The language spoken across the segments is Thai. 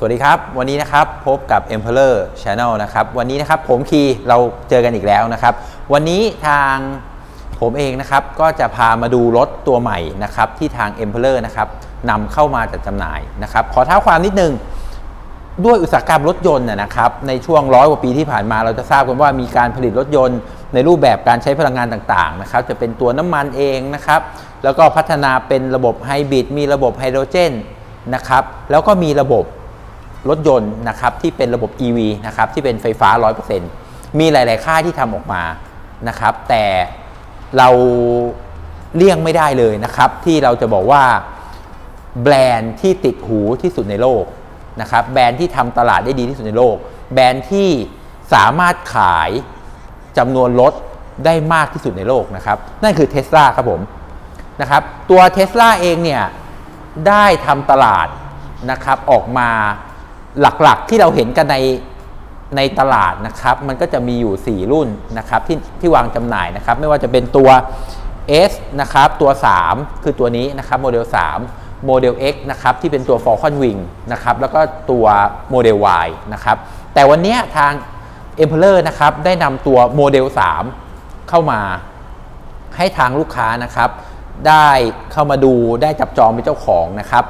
สวัสดีครับ วันนี้นะครับพบกับ Emperor Channel นะครับ วันนี้นะครับผมคีเราเจอกันอีกแล้วนะครับ วันนี้ทางผมเองนะครับก็จะพามาดูรถตัวใหม่นะครับที่ทาง Emperor นะครับนำเข้ามาจัดจำหน่ายนะครับ ขอเท้าความนิดนึง ด้วยอุตสาหกรรมรถยนต์นะครับ ในช่วงร้อยกว่าปีที่ผ่านมาเราจะทราบกันว่ามีการผลิตรถยนต์ในรูปแบบการใช้พลังงานต่างๆนะครับ จะเป็นตัวน้ำมันเองนะครับ แล้วก็พัฒนาเป็นระบบไฮบริดมีระบบไฮโดรเจนนะครับ แล้วก็มีระบบ รถยนต์นะครับที่เป็นระบบ EV นะครับที่เป็นไฟฟ้า 100%มีหลาย ๆ ค่ายที่ทำออกมานะครับ แต่เราเลี่ยงไม่ได้เลยนะครับ ที่เราจะบอกว่าแบรนด์ที่ติดหูที่สุดในโลกนะครับแบรนด์ที่ทำตลาดได้ดีที่สุดในโลก แบรนด์ที่สามารถขายจำนวนรถได้มากที่สุดในโลกนะครับ นั่นคือเท s l a ครับผมนะครับตัวเท s l a เองเนี่ยได้ทำตลาดนะครับออกมา หลักๆที่เราเห็นกันในในตลาดนะครับ มันก็จะมีอยู่ 4 รุ่นนะครับที่ที่วางจำหน่ายนะครับ ไม่ว่าจะเป็นตัว S นะครับตัว 3 คือตัวนี้นะครับโมเดล 3 โมเดล X นะครับที่เป็นตัว Falcon Wing นะครับแล้วก็ตัวโมเดล Y นะครับแต่วันนี้ทาง Emperor นะครับได้นำตัวโมเดล 3 เข้ามาให้ทางลูกค้านะครับ ได้เข้ามาดูได้จับจองเป็นเจ้าของนะครับ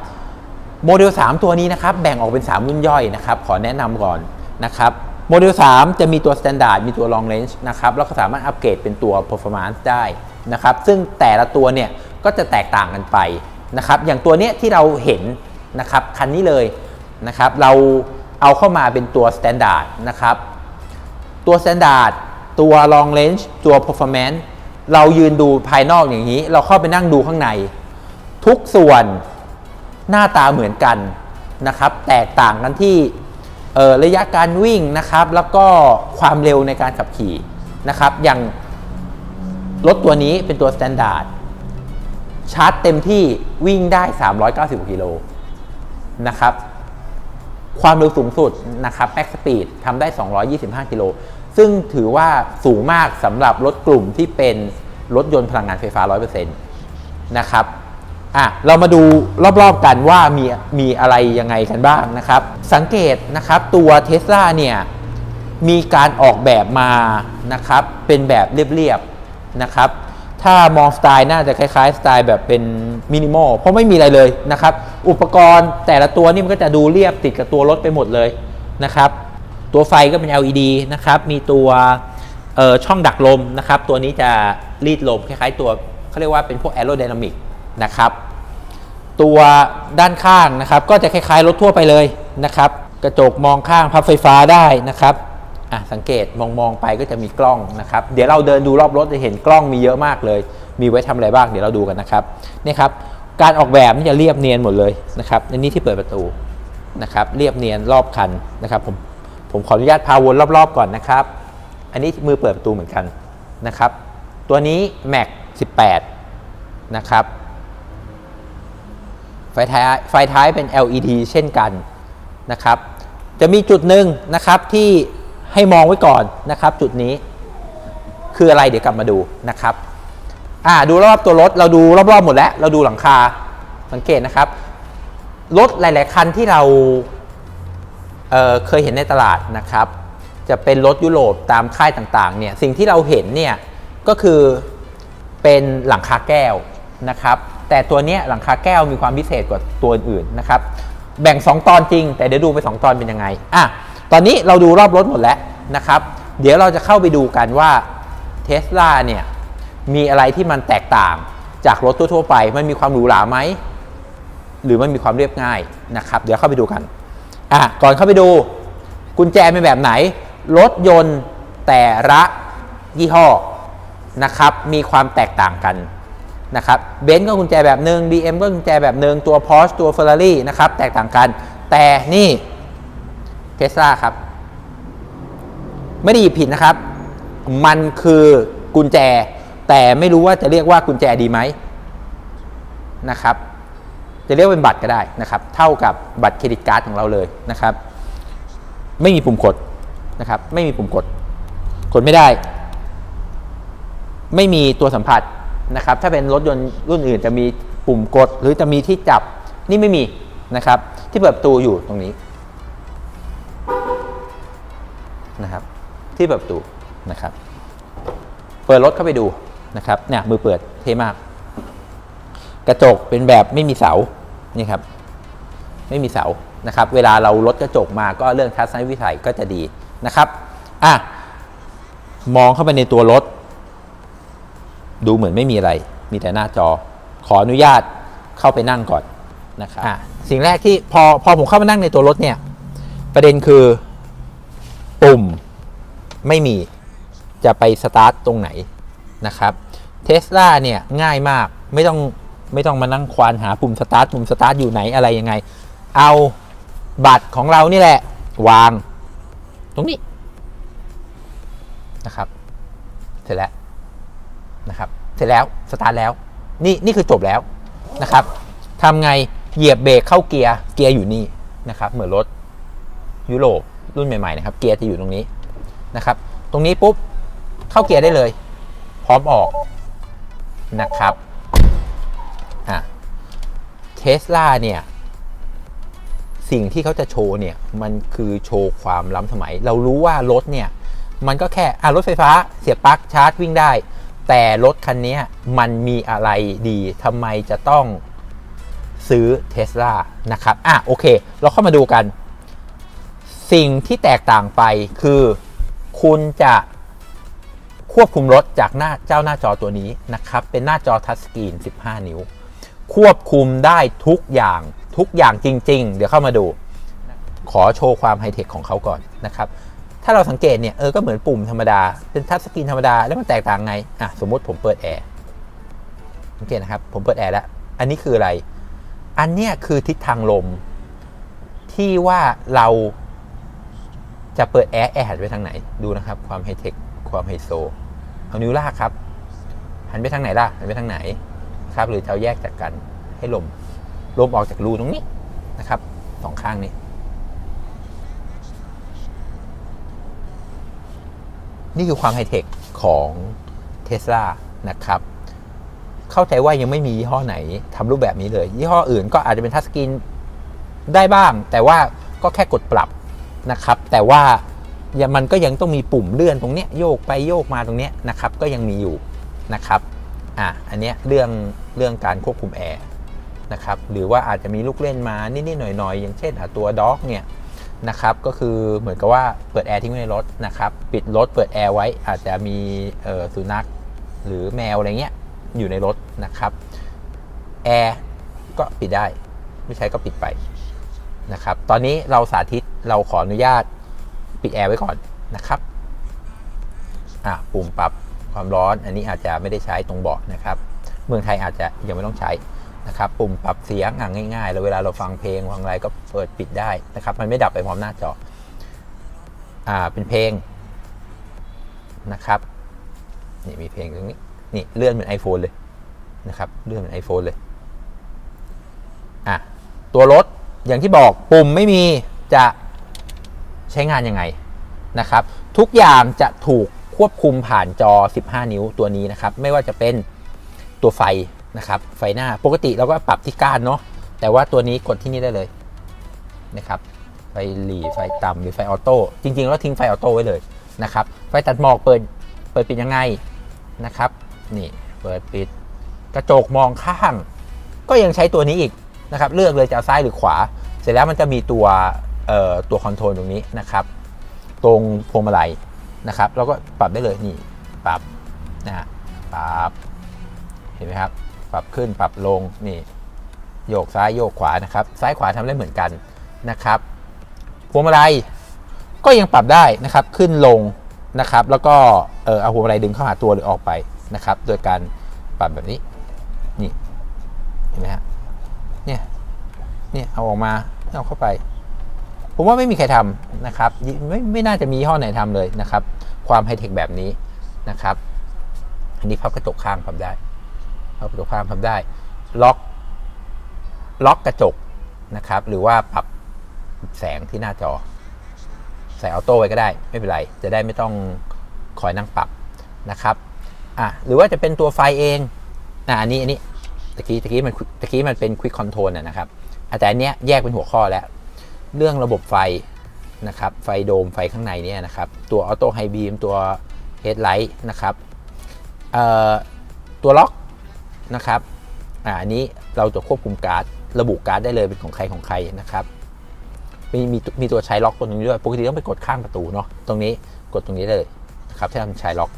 โมเดล 3 ตัวนี้นะครับแบ่งออกเป็น 3 รุ่นย่อยนะครับ ขอแนะนำก่อนนะครับโมเดล 3 จะมีตัว Standard มีตัว Long Range นะครับแล้วก็สามารถอัปเกรดเป็นตัว Performance ได้นะครับซึ่งแต่ละตัวเนี่ยก็จะแตกต่างกันไปนะครับอย่างตัวเนี้ยที่เราเห็นนะครับคันนี้เลยนะครับเราเอาเข้ามาเป็นตัว Standard นะครับตัว Standard ตัว Long Range ตัว Performance เรายืนดูภายนอกอย่างนี้ เราเข้าไปนั่งดูข้างใน ทุกส่วน หน้าตาเหมือนกันนะครับ แตกต่างกันที่ระยะการวิ่งนะครับ แล้วก็ความเร็วในการขับขี่นะครับ อย่างรถตัวนี้เป็นตัว Standard ชาร์จเต็มที่วิ่งได้ 390 กิโลนะครับ ความเร็วสูงสุดนะครับแบ็กสปีดทำได้ 225 กิโล ซึ่งถือว่าสูงมากสำหรับรถกลุ่มที่เป็นรถยนต์พลังงานไฟฟ้า 100%นะครับ อะเรามาดูรอบๆกันว่ามีมีอะไรยังไงกันบ้างนะครับ สังเกตนะครับตัวเท s l a เนี่ยมีการออกแบบมานะครับเป็นแบบเรียบๆนะครับถ้ามองสไตล์น่าจะคล้ายๆ สไตล์แบบเป็นมินิมอลเพราะไม่มีอะไรเลยนะครับ อุปกรณ์แต่ละตัวนี่มันก็จะดูเรียบติดกับตัวรถไปหมดเลยนะครับ ตัวไฟก็เป็น LED นะครับ มีตัวช่องดักลมนะครับ ตัวนี้จะรีดลมคล้ายๆ ตัวเขาเรียกว่าเป็นพวกแอโร d y นามิกนะครับ ตัวด้านข้างนะครับ ก็จะคล้ายๆรถทั่วไปเลยนะครับ กระจกมองข้างพับไฟฟ้าได้นะครับอะสังเกตมองมองไปก็จะมีกล้องนะครับ เดี๋ยวเราเดินดูรอบรถจะเห็นกล้องมีเยอะมากเลย มีไว้ทำอะไรบ้างเดี๋ยวเราดูกันนะครับนี่ครับการออกแบบนี่จะเรียบเนียนหมดเลยนะครับในนี้ที่เปิดประตูนะครับ เรียบเนียนรอบคันนะครับผมผมขออนุญาตพาวนรอบๆก่อนนะครับ อันนี้มือเปิดประตูเหมือนกันนะครับ ตัวนี้ Mac 18 นะครับ ไฟท้ายไฟท้ายเป็น LED เช่นกันนะครับ จะมีจุดหนึ่งนะครับที่ให้มองไว้ก่อนนะครับ จุดนี้คืออะไรเดี๋ยวกลับมาดูนะครับอ่าดูรอบตัวรถเราดูรอบๆหมดแล้ว เราดูหลังคาสังเกตนะครับ รถหลาย ๆ คันที่เราเเคยเห็นในตลาดนะครับ จะเป็นรถยุโรปตามค่ายต่างๆเนี่ยสิ่งที่เราเห็นเนี่ยก็คือเป็นหลังคาแก้วนะครับ แต่ตัวนี้หลังคาแก้วมีความพิเศษกว่าตัวอื่นๆนะครับแบ่ง 2 ตอนจริง แต่เดี๋ยวดูไป 2 ตอนเป็นยังไงอะตอนนี้เราดูรอบรถหมดแล้วนะครับ เดี๋ยวเราจะเข้าไปดูกันว่าเท s l a เนี่ยมีอะไรที่มันแตกต่างจากรถทั่วๆไป มันมีความหรูหราไหม หรือมันมีความเรียบง่ายนะครับ เดี๋ยวเข้าไปดูกันอะก่อนเข้าไปดู กุญแจเป็นแบบไหน รถยนต์แต่ละยี่ห้อนะครับ มีความแตกต่างกัน นะครับเบนซ์ก็กุญแจแบบหนึ่ง BM ก็กุญแจแบบหนึ่งตัว Porsche ตัว Ferrari นะครับแตกต่างกัน แต่นี่เทสลาครับ ไม่ได้หยิบผิดนะครับ มันคือกุญแจ แต่ไม่รู้ว่าจะเรียกว่ากุญแจดีไหมนะครับ จะเรียกเป็นบัตรก็ได้นะครับ เท่ากับบัตรเครดิตการ์ดของเราเลยนะครับ ไม่มีปุ่มกดนะครับ ไม่มีปุ่มกด กดไม่ได้ ไม่มีตัวสัมผัส นะครับถ้าเป็นรถยนต์รุ่นอื่นจะมีปุ่มกด หรือจะมีที่จับนี่ไม่มีนะครับ ที่เปิดประตูอยู่ตรงนี้นะครับ ที่เปิดประตูนะครับ เปิดรถเข้าไปดูนะครับเนี่ยมือเปิดเท่มาก กระจกเป็นแบบไม่มีเสานี่ครับ ไม่มีเสานะครับ เวลาเราลดกระจกมาก็เรื่องทัศนวิสัยก็จะดีนะครับอะมองเข้าไปในตัวรถ ดูเหมือนไม่มีอะไร มีแต่หน้าจอ ขออนุญาตเข้าไปนั่งก่อนนะครับสิ่งแรกที่พอพอผมเข้ามานั่งในตัวรถเนี่ย ประเด็นคือปุ่มไม่มีจะไปสตาร์ทตรงไหนนะครับเทสลาเนี่ยง่ายมากไม่ต้องไม่ต้องมานั่งควานหาปุ่มสตาร์ทปุ่มสตาร์ทอยู่ไหนอะไรยังไง เอาบัตรของเรานี่แหละ วาง ตรงนี้นะครับ เสร็จแล้ว นะครับเสร็จแล้วสตาร์ทแล้วนี่นี่คือจบแล้วนะครับทำไงเหยียบเบรกเข้าเกียร์เกียร์อยู่นี่นะครับเหมือนรถยุโรปรุ่นใหม่ๆนะครับเกียร์จะอยู่ตรงนี้นะครับ ตรงนี้ปุ๊บเข้าเกียร์ได้เลย พร้อมออกนะครับอะเทสลาเนี่ยสิ่งที่เขาจะโชว์เนี่ยมันคือโชว์ความล้ำสมัย เรารู้ว่ารถเนี่ยมันก็แค่อะรถไฟฟ้าเสียบปลั๊กชาร์จวิ่งได้ แต่รถคันนี้มันมีอะไรดีทำไมจะต้องซื้อเทสลานะครับ อะโอเค เราเข้ามาดูกัน สิ่งที่แตกต่างไปคือคุณจะควบคุมรถจากหน้าเจ้าหน้าจอตัวนี้นะครับ เป็นหน้าจอทัชสกรีน 15 นิ้ว ควบคุมได้ทุกอย่างทุกอย่างจริง ๆ เดี๋ยวเข้ามาดู ขอโชว์ความไฮเทคของเขาก่อนนะครับ ถ้าเราสังเกตเนี่ยเออก็เหมือนปุ่มธรรมดา เป็นทัชสกรีนธรรมดา แล้วมันแตกต่างไง อะ สมมติผมเปิดแอร์สังเกตนะครับ ผมเปิดแอร์แล้ว อันนี้คืออะไร อันเนี้ยคือทิศทางลม ที่ว่าเราจะเปิดแอร์แอร์หันไปทางไหน ดูนะครับ ความไฮเทค ความไฮโซ เอานิ้วลากครับ หันไปทางไหนล่ะ หันไปทางไหน ครับ หรือจะเอาแยกจากกัน ให้ลม ลมออกจากรูตรงนี้นะครับ สองข้างนี้ นี่คือความไฮเทคของเท s l a นะครับ เข้าใจว่ายังไม่มียี่ห้อไหนทำรูปแบบนี้เลย ยี่ห้ออื่นก็อาจจะเป็นทัชสกรีนได้บ้าง แต่ว่าก็แค่กดปรับนะครับ แต่ว่ามันก็ยังต้องมีปุ่มเลื่อนตรงเนี้ยโยกไปโยกมาตรงเนี้ยนะครับ ก็ยังมีอยู่นะครับอะอันเนี้ยเรื่องเรื่องการควบคุมแอร์นะครับหรือว่าอาจจะมีลูกเล่นมานิดๆหน่อยๆ อย่างเช่นตัวด็อกเนี่ย นะครับก็คือเหมือนกับว่าเปิดแอร์ทิ้งไว้ในรถนะครับปิดรถเปิดแอร์ไว้อาจจะมีสุนัขหรือแมวอะไรเงี้ยอยู่ในรถนะครับแอร์ก็ปิดได้ ไม่ใช้ก็ปิดไปนะครับตอนนี้เราสาธิตเราขออนุญาตปิดแอร์ไว้ก่อนนะครับอะปุ่มปรับความร้อนอันนี้อาจจะไม่ได้ใช้ตรงเบาะนะครับ เมืองไทยอาจจะยังไม่ต้องใช้ นะครับปุ่มปรับเสียงง่ายๆแล้วเวลาเราฟังเพลงฟังอะไรก็เปิดปิดได้นะครับ มันไม่ดับไปพร้อมหน้าจออ่าเป็นเพลงนะครับนี่มีเพลงตรงนี้นี่เลื่อนเหมือน iPhone เลยนะครับเลื่อนเหมือน iPhone เลยอะตัวรถอย่างที่บอกปุ่มไม่มีจะใช้งานยังไงนะครับ ทุกอย่างจะถูกควบคุมผ่านจอ 15 นิ้วตัวนี้นะครับ ไม่ว่าจะเป็นตัวไฟ นะครับไฟหน้าปกติเราก็ปรับที่ก้านเนาะแต่ว่าตัวนี้กดที่นี่ได้เลยนะครับไฟหลีไฟต่ำหรือไฟออโต้จริงๆเราทิ้งไฟออโต้ไว้เลยนะครับไฟตัดหมอกเปิดเปิดปิดยังไงนะครับนี่เปิดปิดกระจกมองข้าง ก็ยังใช้ตัวนี้อีกนะครับเลือกเลยจะซ้ายหรือขวา เสร็จแล้วมันจะมีตัวตัวคอนโทรลตรงนี้นะครับ ตรงพวงมาลัยนะครับเราก็ปรับได้เลยนี่ปรับนะฮะปรับเห็นไหมครับ ปรับขึ้นปรับลงนี่โยกซ้ายโยกขวานะครับ ซ้ายขวาทำได้เหมือนกันนะครับพวงมาลัยก็ยังปรับได้นะครับขึ้นลงนะครับ แล้วก็เออเอาพวงมาลัยดึงเข้าหาตัวหรือออกไปนะครับ โดยการปรับแบบนี้นี่เห็นไหมฮะเนี่ยเนี่ยเอาออกมาเอาเข้าไป ผมว่าไม่มีใครทำนะครับไม่ไม่น่าจะมีห้อไหนทำเลยนะครับ ความไฮเทคแบบนี้นะครับ อันนี้พับกระจกข้างพับได้ พับกระจกข้าพับได้ ล็อกล็อกกระจกนะครับ หรือว่าปรับแสงที่หน้าจอ ใส่ออโต้ไว้ก็ได้ ไม่เป็นไร จะได้ไม่ต้องคอยนั่งปรับนะครับอะหรือว่าจะเป็นตัวไฟเองอะอันนี้อันนี้ตะกี้ตะกี้มันตะกี้มันเป็นควิกคอนโทรลนะครับแต่อันเนี้ยแยกเป็นหัวข้อแล้ว เรื่องระบบไฟนะครับ ไฟโดมไฟข้างในเนี่ยนะครับ ตัวออโต้ไฮบีมตัวเฮดไลท์นะครับตัวล็อก นะครับอ่าอันนี้เราจะควบคุมการ์ดระบุการ์ดได้เลยเป็นของใครของใครนะครับ มีมีมีตัวใช้ล็อกตัวนี้ด้วยปกติต้องไปกดข้างประตูเนาะตรงนี้กดตรงนี้เลยนะครับที่ทำใช้ล็อก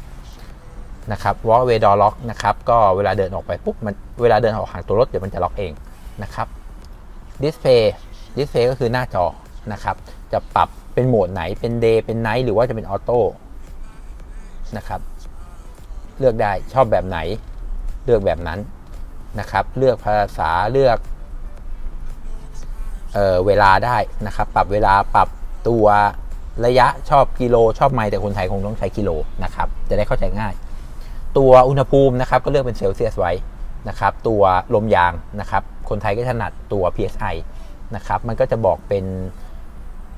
นะครับวอลเวดอล็อกนะครับก็เวลาเดินออกไปปุ๊บมันเวลาเดินออกห่างตัวรถเดี๋ยวมันจะล็อกเองนะครับดิสเพย์ดิสเพย์ก็คือหน้าจอนะครับ จะปรับเป็นโหมดไหนเป็นเดย์เป็นไนท์หรือว่าจะเป็นออโต้นะครับ เลือกได้ชอบแบบไหน เลือกแบบนั้นนะครับ เลือกภาษาเลือกเออเวลาได้นะครับ ปรับเวลาปรับตัวระยะชอบกิโลชอบไมล์แต่คนไทยคงต้องใช้กิโลนะครับ จะได้เข้าใจง่าย ตัวอุณหภูมินะครับ ก็เลือกเป็นเซลเซียสไว้นะครับ ตัวลมยางนะครับ คนไทยก็ถนัดตัว PSI นะครับ มันก็จะบอกเป็น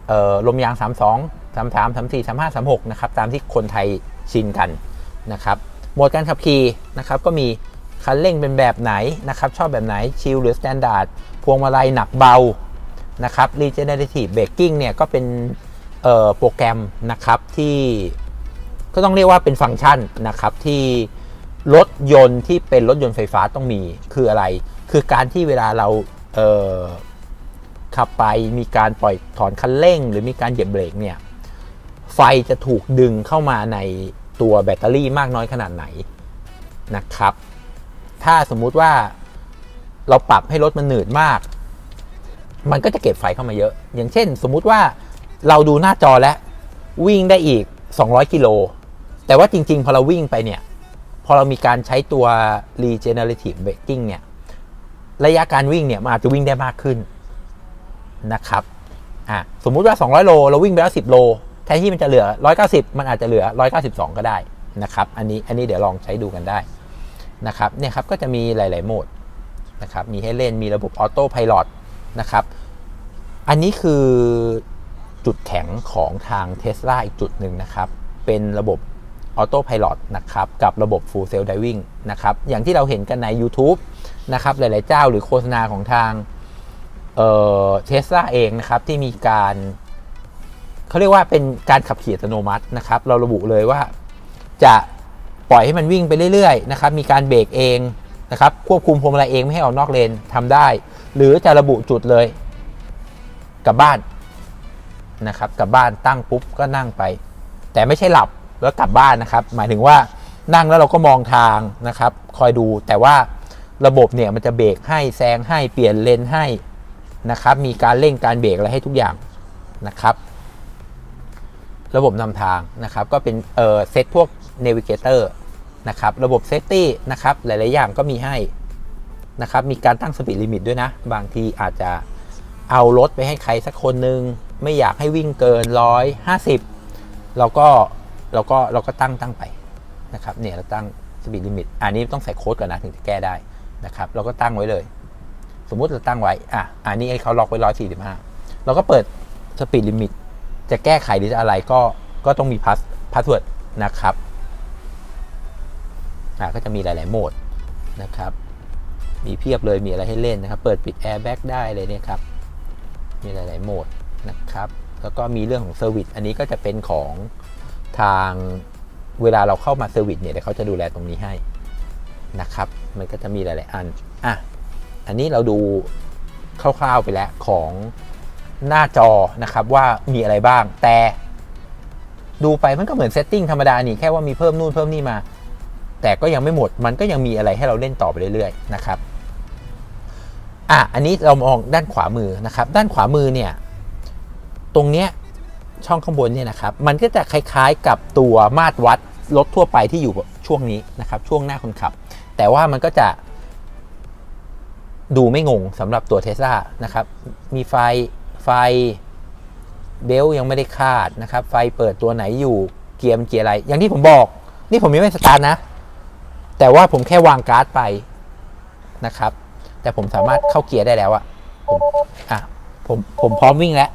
เอ่อลมยาง 32 33 34 35 36 นะครับ ตามที่คนไทยชินกันนะครับ โหมดการขับขี่นะครับก็มี คันเร่งเป็นแบบไหนนะครับ ชอบแบบไหนชิลหรือสแตนดาร์ดพวงมาลัยหนักเบานะครับ regenerative braking เนี่ยก็เป็นโปรแกรมนะครับที่ก็ต้องเรียกว่าเป็นฟังก์ชันนะครับที่รถยนต์ที่เป็นรถยนต์ไฟฟ้าต้องมีคืออะไร คือการที่เวลาเราเขับไปมีการปล่อยถอนคันเร่ง หรือมีการเหยียบเบรกเนี่ยไฟจะถูกดึงเข้ามาในตัวแบตเตอรี่มากน้อยขนาดไหนนะครับ ถ้าสมมุติว่าเราปรับให้รถมันหนืดมาก มันก็จะเก็บไฟเข้ามาเยอะ อย่างเช่น สมมุติว่าเราดูหน้าจอแล้ว วิ่งได้อีก 200 กิโล แต่ว่าจริง ๆ พอเราวิ่งไปเนี่ย พอเรามีการใช้ตัว regenerative braking เนี่ย ระยะการวิ่งเนี่ย มันอาจจะวิ่งได้มากขึ้นนะครับอะสมมุติว่า 200 โล เราวิ่งไปแล้ว 10 โล แทนที่มันจะเหลือ 190 มันอาจจะเหลือ 192 ก็ได้นะครับ อันนี้ อันนี้เดี๋ยวลองใช้ดูกันได้ นะครับเนี่ยครับก็จะมีหลาย ๆ โหมดนะครับมีให้เล่นมีระบบออโต้พาย t นะครับอันนี้คือจุดแข็งของทาง Tesla อีกจุดหนึ่งนะครับ เป็นระบบออโต้พาย t นะครับ กับระบบ Full Self Driving นะครับ อย่างที่เราเห็นกันใน YouTube นะครับ หลาย ๆ เจ้าหรือโฆษณาของทางเทสลาเองนะครับ ที่มีการเขาเรียกว่าเป็นการขับขี่อัตโนมัตินะครับ เราระบุเลยว่าจะ ล่อยให้มันวิ่งไปเรื่อยๆนะครับมีการเบรกเองนะครับควบคุมพวงมาลัยเองไม่ให้ออกนอกเลนทำได้ หรือจะระบุจุดเลยกลับบ้านนะครับกลับบ้านตั้งปุ๊บก็นั่งไป แต่ไม่ใช่หลับแล้วกลับบ้านนะครับ หมายถึงว่านั่งแล้วเราก็มองทางนะครับ คอยดูแต่ว่าระบบเนี่ยมันจะเบรกให้แซงให้เปลี่ยนเลนให้นะครับ มีการเร่งการเบรกอะไรให้ทุกอย่างนะครับ ระบบนำทางนะครับ ก็เป็นเออเซตพวก Navigator นะครับระบบ Safety นะครับหลาย ๆ อย่างก็มีให้นะครับมีการตั้งสปีดลิมิตด้วยนะ บางทีอาจจะเอารถไปให้ใครสักคนหนึ่งไม่อยากให้วิ่งเกิน 150เราก็เราก็เราก็ตั้งตั้งไปนะครับเนี่ยเราตั้งสปีดลิมิตอันนี้ต้องใส่โค้ดก่อนนะถึงจะแก้ได้นะครับเราก็ตั้งไว้เลย สมมุติเราตั้งไว้อะอันนี้ให้เขาล็อกไว้ 145 เราก็เปิดสปีดลิมิตจะแก้ไขหรือจะอะไรก็ก็ต้องมีพาสพาสเวิร์ดนะครับ ก็จะมีหลาย ๆ โหมดนะครับ มีเพียบเลยมีอะไรให้เล่นนะครับ เปิดปิดแอร์แบ็กได้เลยเนี่ยครับ มีหลาย ๆ โหมดนะครับ แล้วก็มีเรื่องของเซอร์วิสอันนี้ก็จะเป็นของทางเวลาเราเข้ามาเซอร์วิสเนี่ยเดี๋ยวเขาจะดูแลตรงนี้ให้นะครับ มันก็จะมีหลาย ๆ อัน อะ อันนี้เราดูคร่าว ๆ ไปแล้วของหน้าจอนะครับว่ามีอะไรบ้างแต่ดูไปมันก็เหมือนเซตติ้งธรรมดานี่แค่ว่ามีเพิ่มนู่นเพิ่มนี่มา แต่ก็ยังไม่หมดมันก็ยังมีอะไรให้เราเล่นต่อไปเรื่อยๆนะครับอะอันนี้เรามองด้านขวามือนะครับ ด้านขวามือเนี่ยตรงเนี้ยช่องข้างบนเนี่ยนะครับ มันก็จะคล้ายๆกับตัวมาตรวัดรถทั่วไปที่อยู่ช่วงนี้นะครับ ช่วงหน้าคนขับ แต่ว่ามันก็จะดูไม่งงสำหรับตัวเทสลานะครับ มีไฟไฟเบลยังไม่ได้คาดนะครับ ไฟเปิดตัวไหนอยู่ เกียร์มันเกียร์อะไร อย่างที่ผมบอก นี่ผมยังไม่สตาร์ทนะ แต่ว่าผมแค่วางการ์ดไปนะครับ แต่ผมสามารถเข้าเกียร์ได้แล้วอะผมอะผมผมพร้อมวิ่งแล้ว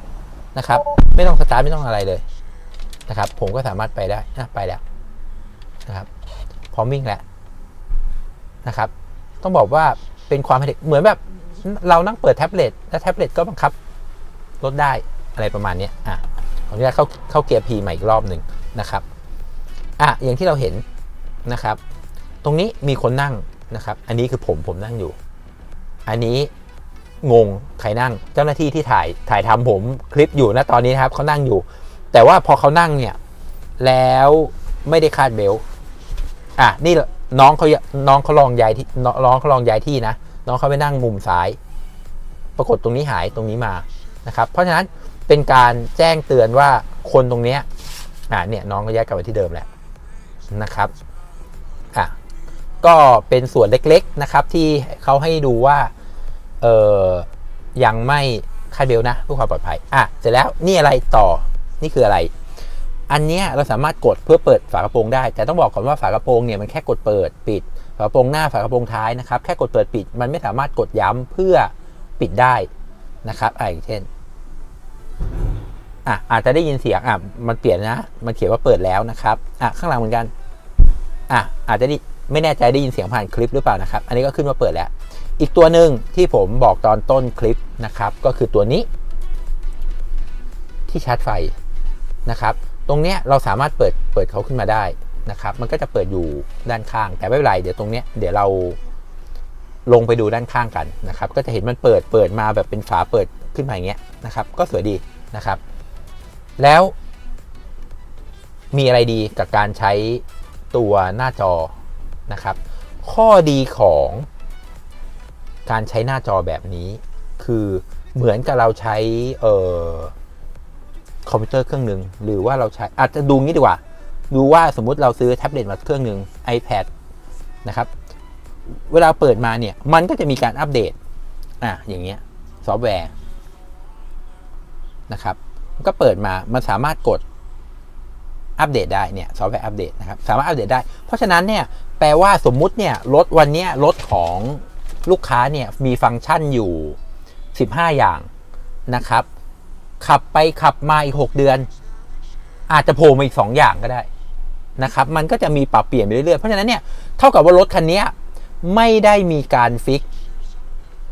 นะครับ ไม่ต้องสตาร์ทไม่ต้องอะไรเลยนะครับ ผมก็สามารถไปได้นะไปแล้วนะครับ พร้อมวิ่งแล้วนะครับ ต้องบอกว่าเป็นความเด็กเหมือนแบบเรานั่งเปิดแท็บเล็ตแล้วแท็บเล็ตก็บังคับรถได้อะไรประมาณนี้อะขออนุญาตเข้าเข้าเกียร์ P ใหม่อีกรอบหนึ่งนะครับอะอย่างที่เราเห็นนะครับ ตรงนี้มีคนนั่งนะครับ อันนี้คือผมผมนั่งอยู่ อันนี้งงใครนั่งเจ้าหน้าที่ที่ถ่ายถ่ายทำผมคลิปอยู่นะตอนนี้นะครับเขานั่งอยู่ แต่ว่าพอเขานั่งเนี่ยแล้วไม่ได้คาดเบลต์อะนี่น้องเขาน้องเขาลองย้ายที่น้องเขาลองย้ายที่นะน้องเขาไปนั่งมุมซ้าย ปรากฏตรงนี้หายตรงนี้มานะครับ เพราะฉะนั้นเป็นการแจ้งเตือนว่าคนตรงเนี้ยอ่าเนี่ยน้องก็ย้ายกลับมาที่เดิมแล้วนะครับ ก็เป็นส่วนเล็กๆนะครับ ที่เขาให้ดูว่าเออยังไม่คาดเบลนะเพื่อความปลอดภัยอะเสร็จแล้วนี่อะไรต่อนี่คืออะไร อันเนี้ยเราสามารถกดเพื่อเปิดฝากระโปรงได้ แต่ต้องบอกก่อนว่าฝากระโปรงเนี่ยมันแค่กดเปิดปิด ฝากระโปรงหน้าฝากระโปรงท้ายนะครับ แค่กดเปิดปิด มันไม่สามารถกดย้ำเพื่อปิดได้นะครับอะอย่างเช่นอะอาจจะได้ยินเสียงอะมันเปลี่ยนนะ มันเขียนว่าเปิดแล้วนะครับอะข้างหลังเหมือนกันอะอาจจะได้ ไม่แน่ใจได้ยินเสียงผ่านคลิปหรือเปล่านะครับ อันนี้ก็ขึ้นว่าเปิดแล้ว อีกตัวหนึ่งที่ผมบอกตอนต้นคลิปนะครับ ก็คือตัวนี้ ที่ชาร์จไฟนะครับ ตรงเนี้ยเราสามารถเปิดเปิดเขาขึ้นมาได้นะครับ มันก็จะเปิดอยู่ด้านข้าง แต่ไม่เป็นไรเดี๋ยวตรงเนี้ยเดี๋ยวเราลงไปดูด้านข้างกันนะครับ ก็จะเห็นมันเปิดเปิดมาแบบเป็นฝาเปิดขึ้นมาอย่างเงี้ยนะครับ ก็สวยดีนะครับ แล้วมีอะไรดีกับการใช้ตัวหน้าจอ นะครับ ข้อดีของการใช้หน้าจอแบบนี้คือเหมือนกับเราใช้เอ่อคอมพิวเตอร์เครื่องหนึ่งหรือว่าเราใช้อาจจะดูงี้ดีกว่า ดูว่าสมมุติเราซื้อแท็บเล็ตมาเครื่องหนึ่ง iPad นะครับ เวลาเปิดมาเนี่ย มันก็จะมีการอัปเดตอะอย่างเงี้ยซอฟต์แวร์นะครับ ก็เปิดมามันสามารถกด อัปเดตได้เนี่ยซอฟต์แวร์อัปเดตนะครับสามารถอัปเดตได้ เพราะฉะนั้นเนี่ยแปลว่าสมมุติเนี่ยรถวันนี้รถของลูกค้าเนี่ยมีฟังก์ชันอยู่ 15 อย่างนะครับ ขับไปขับมาอีก 6 เดือน อาจจะโผล่มาอีก 2 อย่างก็ได้นะครับ มันก็จะมีปรับเปลี่ยนไปเรื่อยๆ เพราะฉะนั้นเนี่ยเท่ากับว่ารถคันนี้ไม่ได้มีการฟิก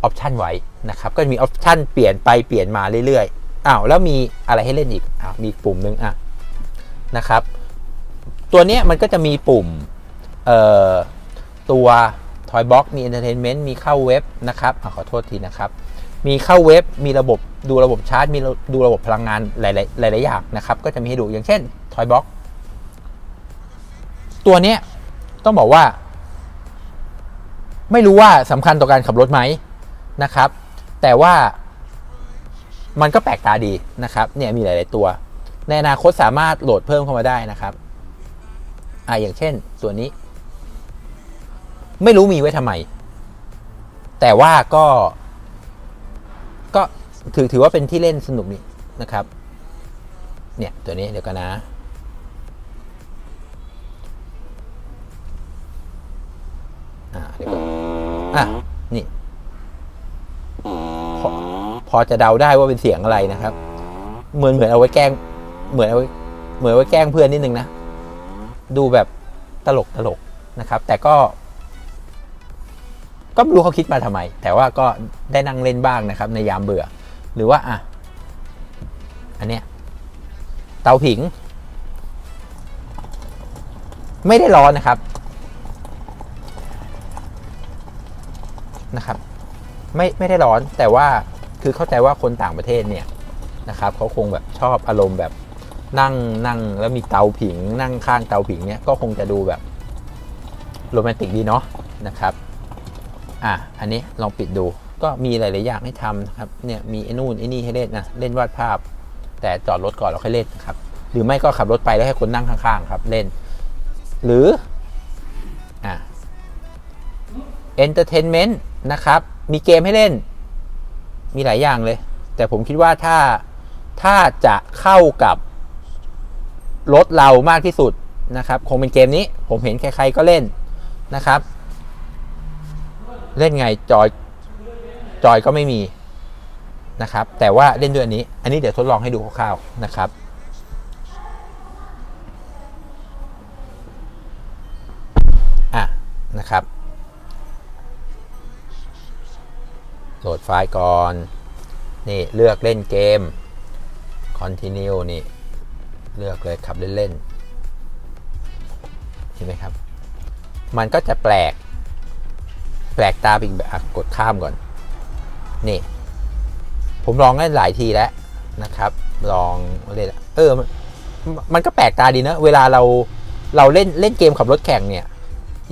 ออปชันไว้นะครับ ก็จะมีออปชันเปลี่ยนไปเปลี่ยนมาเรื่อยๆอ้าวแล้วมีอะไรให้เล่นอีกอ้าวมีปุ่มหนึ่งอะ นะครับ ตัวนี้มันก็จะมีปุ่มตัว Toy Box มี Entertainment มีเข้าเว็บนะครับอขอโทษทีนะครับ มีเข้าเว็บมีระบบดูระบบชาร์จ มีดูระบบพลังงานหลายๆหลายๆอย่างนะครับ ก็จะมีให้ดูอย่างเช่น Toy Box ตัวนี้ต้องบอกว่า ไม่รู้ว่าสำคัญต่อการขับรถไหมนะครับ แต่ว่ามันก็แปลกตาดีนะครับ เนี่ยมีหลาย ๆ ตัว ในอนาคตสามารถโหลดเพิ่มเข้ามาได้นะครับอ่าอย่างเช่น ตัวนี้ ไม่รู้มีไว้ทำไม แต่ว่าก็ ก็ถือถือว่าเป็นที่เล่นสนุกนี่นะครับ เนี่ยตัวนี้เดี๋ยวกันนะ อ่าเดี๋ยวก่อนอะนี่พอพอจะเดาได้ว่าเป็นเสียงอะไรนะครับ เหมือนเหมือนเอาไว้แกล้ง เหมือนเอาเหมือนเอาแกล้งเพื่อนนิดนึงนะ ดูแบบตลกตลกนะครับ แต่ก็ ก็ไม่รู้เขาคิดมาทำไม แต่ว่าก็ได้นั่งเล่นบ้างนะครับ ในยามเบื่อ หรือว่าอะอันเนี้ยเตาผิง ไม่ได้ร้อนนะครับนะครับ ไม่ไม่ได้ร้อนแต่ว่าคือเข้าใจว่าคนต่างประเทศเนี่ยนะครับเขาคงแบบชอบอารมณ์แบบ นั่งนั่งแล้วมีเตาผิง นั่งข้างเตาผิงเนี่ยก็คงจะดูแบบโรแมนติกดีเนาะนะครับอะอันนี้ลองปิดดูก็มีหลายๆอย่างให้ทำนะครับเนี่ยมีไอ้นู่นไอ้นี่ให้เล่นนะเล่นวาดภาพ แต่จอดรถก่อนเราค่อยเล่นนะครับหรือไม่ก็ขับรถไปแล้วให้คนนั่งข้างๆครับเล่น หรืออะ entertainment นะครับ มีเกมให้เล่น มีหลายอย่างเลย แต่ผมคิดว่าถ้าถ้าจะเข้ากับ รถเรามากที่สุดนะครับ คงเป็นเกมนี้ผมเห็นใครๆก็เล่นนะครับ เล่นไงจอยจอยก็ไม่มีนะครับ แต่ว่าเล่นด้วยอันนี้ อันนี้เดี๋ยวทดลองให้ดูคร่าวๆนะครับอะนะครับโหลดไฟล์ก่อน นี่เลือกเล่นเกม continue นี่ เลือกเลยขับเล่นๆเห็นไหมครับ มันก็จะแปลก แปลกตาอีกแบบกดข้ามก่อน นี่ ผมลองได้หลายทีแล้วนะครับ ลองเล่นเออมันมันก็แปลกตาดีนะ เวลาเราเราเล่นเล่นเกมขับรถแข่งเนี่ย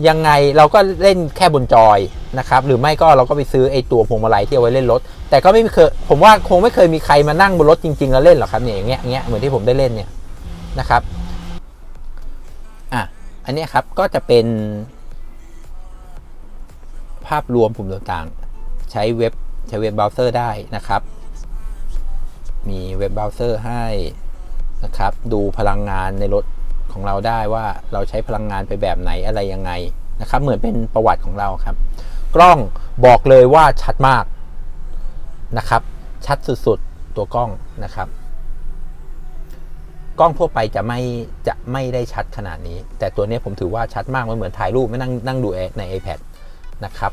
ยังไงเราก็เล่นแค่บนจอยนะครับ หรือไม่ก็เราก็ไปซื้อไอตัวพวงมาลัยที่เอาไว้เล่นรถ แต่ก็ไม่เคย ผมว่าคงไม่เคยมีใครมานั่งบนรถจริงๆ แล้วเล่นหรอกครับเนี่ยอย่างเงี้ยอย่างเงี้ยเหมือนที่ผมได้เล่นเนี่ย นะครับอะอันนี้ครับก็จะเป็น ภาพรวมปุ่มต่างๆ ใช้เว็บใช้เว็บเบราว์เซอร์ได้นะครับ มีเว็บเบราว์เซอร์ให้นะครับ ดูพลังงานในรถของเราได้ว่าเราใช้พลังงานไปแบบไหนอะไรยังไงนะครับ เหมือนเป็นประวัติของเราครับ กล้องบอกเลยว่าชัดมากนะครับ ชัดสุดๆตัวกล้องนะครับ กล้องทั่วไปจะไม่จะไม่ได้ชัดขนาดนี้ แต่ตัวนี้ผมถือว่าชัดมากมันเหมือนถ่ายรูปไม่นั่งนั่งดูใน iPad นะครับ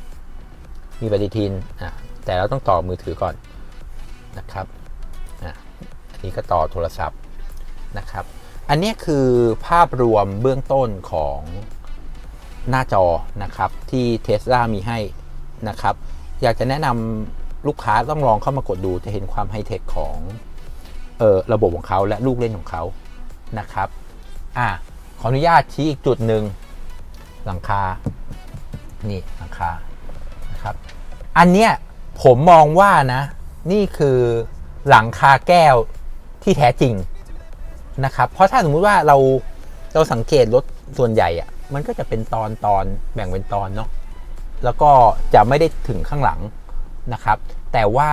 มีปฏิทินอะแต่เราต้องต่อมือถือก่อนนะครับอะอันนี้ก็ต่อโทรศัพท์นะครับ อันนี้คือภาพรวมเบื้องต้นของหน้าจอนะครับ ที่ Tesla มีให้นะครับ อยากจะแนะนำลูกค้าต้องลองเข้ามากดดูจะเห็นความไฮเทคของ ออระบบของเขาและลูกเล่นของเขานะครับอะขออนุญาตชี้อีกจุดหนึ่งหลังคา นี่หลังคานะครับ อันเนี้ยผมมองว่านะ นี่คือหลังคาแก้วที่แท้จริงนะครับ เพราะถ้าสมมุติว่าเราเราสังเกตรถส่วนใหญ่อะมันก็จะเป็นตอนตอนแบ่งเป็นตอนเนาะแล้วก็จะไม่ได้ถึงข้างหลังนะครับ แต่ว่า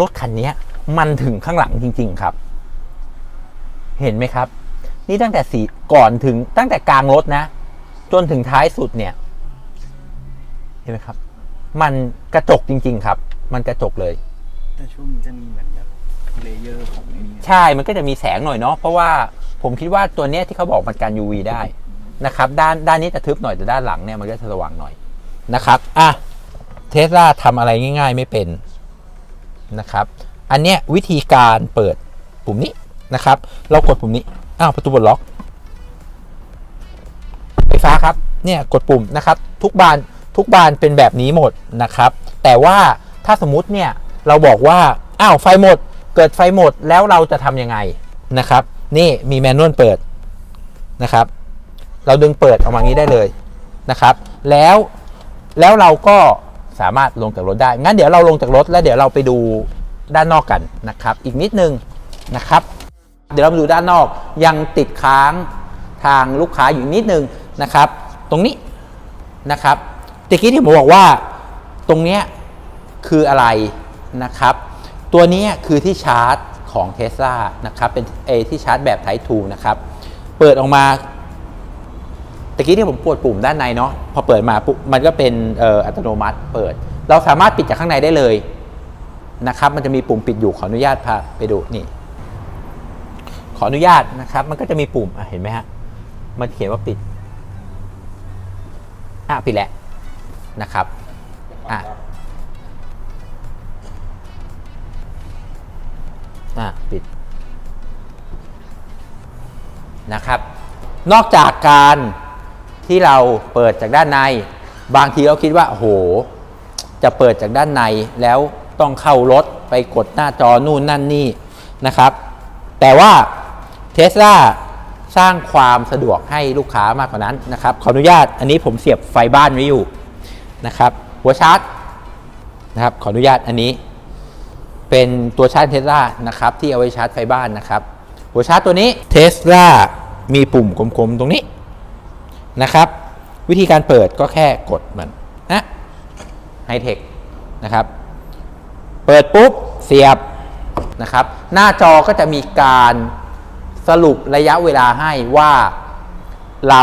รถคันนี้ มันถึงข้างหลังจริง ๆ ครับ เห็นไหมครับ นี่ตั้งแต่สีก่อนถึงตั้งแต่กลางรถนะ จนถึงท้ายสุดเนี่ย เห็นไหมครับ มันกระจกจริง ๆ ครับ มันกระจกเลย แต่ช่วงนี้จะมีเหมือนแบบเลเยอร์ของไอ้นี่ใช่ มันก็จะมีแสงหน่อยเนาะ เพราะว่าผมคิดว่าตัวเนี้ยที่เขาบอกมันกัน UV ได้นะครับ ด้านด้านนี้จะทึบหน่อยแต่ด้านหลังเนี่ยมันก็จะสว่างหน่อยนะครับ อะ เทสลาทำอะไรง่าย ๆ ไม่เป็นนะครับ อันเนี้ยวิธีการเปิดปุ่มนี้นะครับ เรากดปุ่มนี้ อ้าวประตูบนล็อก ไฟฟ้าครับ เนี่ยกดปุ่มนะครับ ทุกบานทุกบานเป็นแบบนี้หมดนะครับ แต่ว่าถ้าสมมุติเนี่ยเราบอกว่า อ้าวไฟหมด เกิดไฟหมดแล้วเราจะทำยังไงนะครับ นี่มีแมนนวลเปิดนะครับ เราดึงเปิดออกมางี้ได้เลยนะครับ แล้วแล้วเราก็สามารถลงจากรถได้ งั้นเดี๋ยวเราลงจากรถแล้วเดี๋ยวเราไปดู ด้านนอกกันนะครับ อีกนิดนึงนะครับ เดี๋ยวเรามาดูด้านนอกยังติดค้างทางลูกค้าอยู่นิดนึงนะครับ ตรงนี้นะครับตะกี้ที่ผมบอกว่าตรงนี้คืออะไรนะครับ ตัวนี้คือที่ชาร์จของ Tesla นะครับเป็นเอที่ชาร์จแบบ Type 2นะครับ เปิดออกมาตะกี้ที่ผมปวดปุ่มด้านในเนาะพอเปิดมาปุ๊บมันก็เป็นอออัตโนมัติเปิด เราสามารถปิดจากข้างในได้เลย นะครับ มันจะมีปุ่มปิดอยู่ขออนุญาตพาไปดูนี่ ขออนุญาตนะครับ มันก็จะมีปุ่มเห็นไหมฮะมันเขียนว่าปิดอะปิดแล้วนะครับอะอะปิดนะครับ นอกจากการที่เราเปิดจากด้านใน บางทีเราคิดว่าโห จะเปิดจากด้านในแล้ว ต้องเข้ารถไปกดหน้าจอนู่นนั่นนี่นะครับ แต่ว่าเทสลาสร้างความสะดวกให้ลูกค้ามากกว่านั้นนะครับ ขออนุญาตอันนี้ผมเสียบไฟบ้านไว้อยู่นะครับ หัวชาร์จนะครับ ขออนุญาตอันนี้ เป็นตัวชาร์จเทสลานะครับ ที่เอาไว้ชาร์จไฟบ้านนะครับ หัวชาร์จตัวนี้เทสลามีปุ่มกลมๆตรงนี้นะครับ วิธีการเปิดก็แค่กดมันนะไฮเทคนะครับ เปิดปุ๊บเสียบนะครับ หน้าจอก็จะมีการสรุประยะเวลาให้ว่าเรา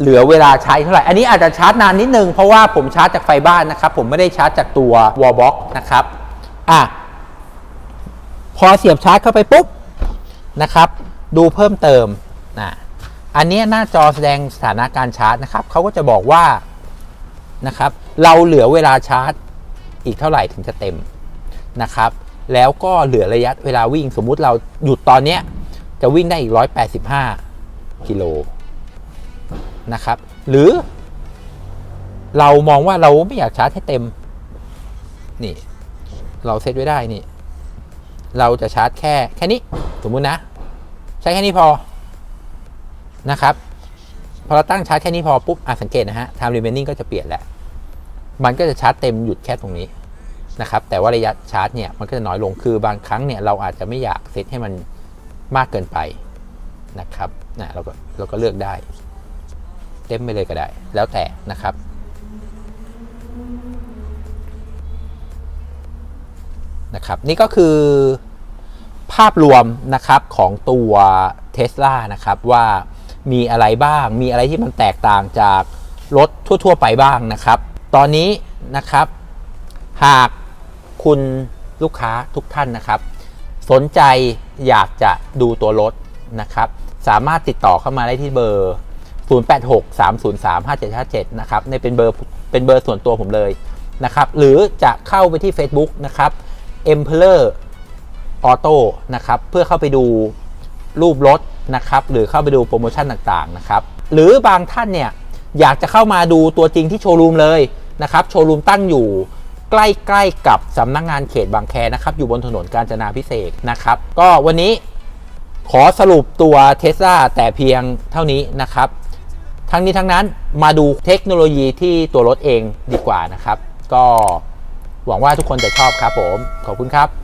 เหลือเวลาใช้เท่าไหร่ อันนี้อาจจะชาร์จนานนิดนึง เพราะว่าผมชาร์จจากไฟบ้านนะครับ ผมไม่ได้ชาร์จจากตัว wall box นะครับ อะ พอเสียบชาร์จเข้าไปปุ๊บนะครับ ดูเพิ่มเติมนะอันนี้หน้าจอแสดงสถานะการชาร์จนะครับ เขาก็จะบอกว่านะครับ เราเหลือเวลาชาร์จ อีกเท่าไหร่ถึงจะเต็มนะครับ แล้วก็เหลือระยะเวลาวิ่งสมมุติเราหยุดตอนเนี้ยจะวิ่งได้อีก 185 กิโลนะครับ หรือ เรามองว่าเราไม่อยากชาร์จให้เต็ม นี่ เราเซตไว้ได้นี่ เราจะชาร์จแค่แค่นี้ สมมุตินะ ใช้แค่นี้พอนะครับ พอเราตั้งชาร์จแค่นี้พอปุ๊บอะสังเกตนะฮะ time remaining ก็จะเปลี่ยนแหละ มันก็จะชาร์จเต็มหยุดแค่ตรงนี้นะครับ แต่ว่าระยะชาร์จเนี่ยมันก็จะน้อยลงคือบางครั้งเนี่ยเราอาจจะไม่อยากเซตให้มันมากเกินไปนะครับนะเราก็เราก็เลือกได้ เต็มไปเลยก็ได้ แล้วแต่นะครับนะครับนี่ก็คือภาพรวมนะครับของตัว Tesla นะครับว่ามีอะไรบ้าง มีอะไรที่มันแตกต่างจากรถทั่ว ๆ ไปบ้างนะครับ ตอนนี้นะครับ หากคุณลูกค้าทุกท่านนะครับ สนใจอยากจะดูตัวรถนะครับ สามารถติดต่อเข้ามาได้ที่เบอร์ 0863035757 นะครับ ในเป็นเบอร์เป็นเบอร์ส่วนตัวผมเลยนะครับ หรือจะเข้าไปที่ Facebook นะครับ e m p e r o r Auto นะครับ เพื่อเข้าไปดูรูปรถนะครับ หรือเข้าไปดูโปรโมชั่นต่างๆนะครับ หรือบางท่านเนี่ยอยากจะเข้ามาดูตัวจริงที่โชว์รูมเลย นะครับโชว์รูมตั้งอยู่ใกล้ๆกับสำนักงงานเขตบางแคนะครับอยู่บนถนนกาญจนาพิเศษนะครับ ก็วันนี้ขอสรุปตัวเทสลาแต่เพียงเท่านี้นะครับ ทั้งนี้ทั้งนั้นมาดูเทคโนโลยีที่ตัวรถเองดีกว่านะครับ ก็หวังว่าทุกคนจะชอบครับผม ขอบคุณครับ